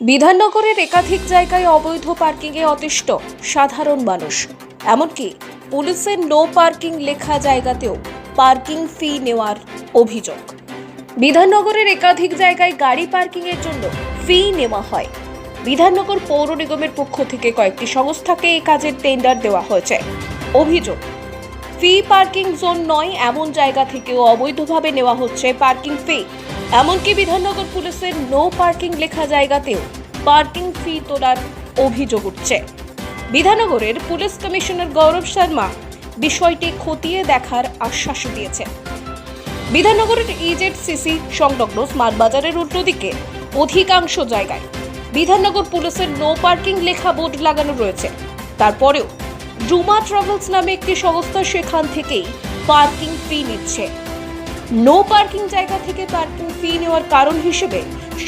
বিধাননগরের একাধিক জায়গায় অবৈধ পার্কিংয়ে অতিষ্ঠ সাধারণ মানুষ। এমনকি পুলিশের নো পার্কিং লেখা জায়গাতেও পার্কিং ফি নেওয়ার অভিযোগ। বিধাননগরের একাধিক জায়গায় গাড়ি পার্কিংয়ের জন্য ফি নেওয়া হয়। বিধাননগর পৌর নিগমের পক্ষ থেকে কয়েকটি সংস্থাকে এই কাজের টেন্ডার দেওয়া হয়েছে। অভিযোগ ফি পার্কিং জোন নয়, এমন জায়গা থেকেও অবৈধভাবে নেওয়া হচ্ছে পার্কিং ফি। এমনকি বিধাননগর পুলিশের নো পার্কিং লেখা জায়গাতেও পার্কিং ফি তোলার অভিযোগ উঠছে। বিধাননগরের পুলিশ কমিশনার গৌরব শর্মা বিষয়টি খতিয়ে দেখার আশ্বাস দিয়েছেন বিধাননগরের ইজেড সিসি সংলগ্ন স্মার্ট বাজারের উল্টো দিকে অধিকাংশ জায়গায় বিধাননগর পুলিশের নো পার্কিং লেখা বোর্ড লাগানো রয়েছে। তারপরেও রুমা ট্রাভেলস নামে একটি সংস্থা সেখান থেকেই পার্কিং ফি নিচ্ছে। নো পার্কিং জায়গা থেকে পার্কিং ফি নেওয়ার কারণ হিসেবে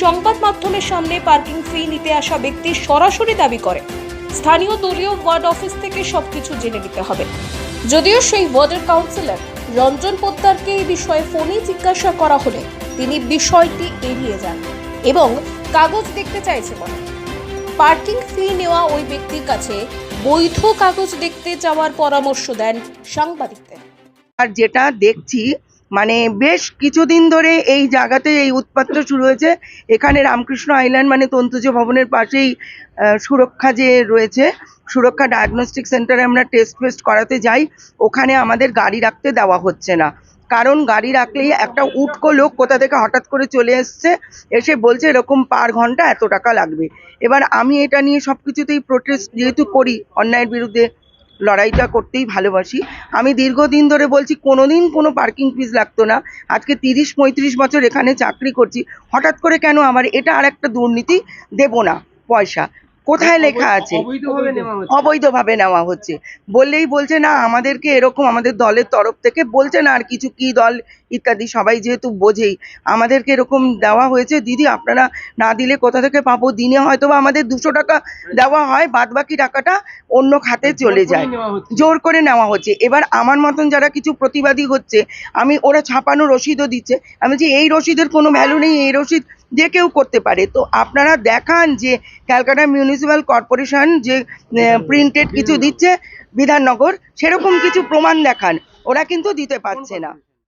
সংবাদ মাধ্যমের সামনে পার্কিং ফি নিতে আসা ব্যক্তি সরাসরি দাবি করে। স্থানীয় দলীয় ওয়ার্ড অফিস থেকে সবকিছু জেনে নিতে হবে। যদিও সেই ওয়ার্ডের কাউন্সিলর রঞ্জন পোদ্দারকে এই বিষয়ে ফোনে জিজ্ঞাসা করা হলে তিনি বিষয়টি এড়িয়ে যান এবং কাগজ দেখতে চাইছে বলে পার্কিং ফি নেওয়া ওই ব্যক্তির কাছে বৈধ কাগজ দেখতে যাওয়ার পরামর্শ দেন সাংবাদিকদের। আর যেটা দেখছি মানে বেশ কিছুদিন ধরে এই জায়গাতে এই উৎপাতটা শুরু হয়েছে। এখানে রামকৃষ্ণ আইল্যান্ড মানে তন্তুজ ভবনের পাশেই সুরক্ষা যে রয়েছে, সুরক্ষা ডায়াগনস্টিক সেন্টারে আমরা টেস্ট ফেস্ট করাতে যাই। ওখানে আমাদের গাড়ি রাখতে দেওয়া হচ্ছে না। কারণ গাড়ি রাখলেই একটা উটকো লোক কোথা থেকে হঠাৎ করে চলে এসছে, এসে বলছে এরকম পার ঘণ্টা এত টাকা লাগবে। এবার আমি এটা নিয়ে সব কিছুতেই প্রোটেস্ট যেহেতু করি, অন্যায়ের বিরুদ্ধে লড়াইটা করতেই ভালোবাসি। আমি দীর্ঘদিন ধরে বলছি, কোনোদিন কোনো পার্কিং ফিস লাগতো না। আজকে তিরিশ, পঁয়ত্রিশ বছর এখানে চাকরি করছি। হঠাৎ করে কেন আমার, এটা আর একটা দুর্নীতি, দেব না পয়সা। কোথায় লেখা আছে? অবৈধভাবে নেওয়া হচ্ছে। বললেই বলছে না আমাদেরকে এরকম আমাদের দলের তরফ থেকে বলছে না আর কিছু কি দল ইত্যাদি সবাই যেহেতু বোঝেই। আমাদেরকে এরকম দেওয়া হয়েছে। দিদি আপনারা না দিলে কোথা থেকে পাবো? দিনে হয়তো বা আমাদের দুশো টাকা দেওয়া হয় বাদ বাকি টাকাটা অন্য খাতে চলে যায়। জোর করে নেওয়া হচ্ছে। এবার আমার মতন যারা কিছু প্রতিবাদী হচ্ছে আমি ওরা ছাপানো রসিদও দিচ্ছে। আমি যে এই রসিদের কোনো ভ্যালু নেই এই রসিদ যে কেউ করতে পারে। তো আপনারা দেখান যে ক্যালকাটা মিউনিসিপ্যাল কর্পোরেশন যে প্রিন্টেড কিছু দিচ্ছে বিধাননগর সেরকম কিছু প্রমাণ দেখান। ওরা কিন্তু দিতে পারছে না।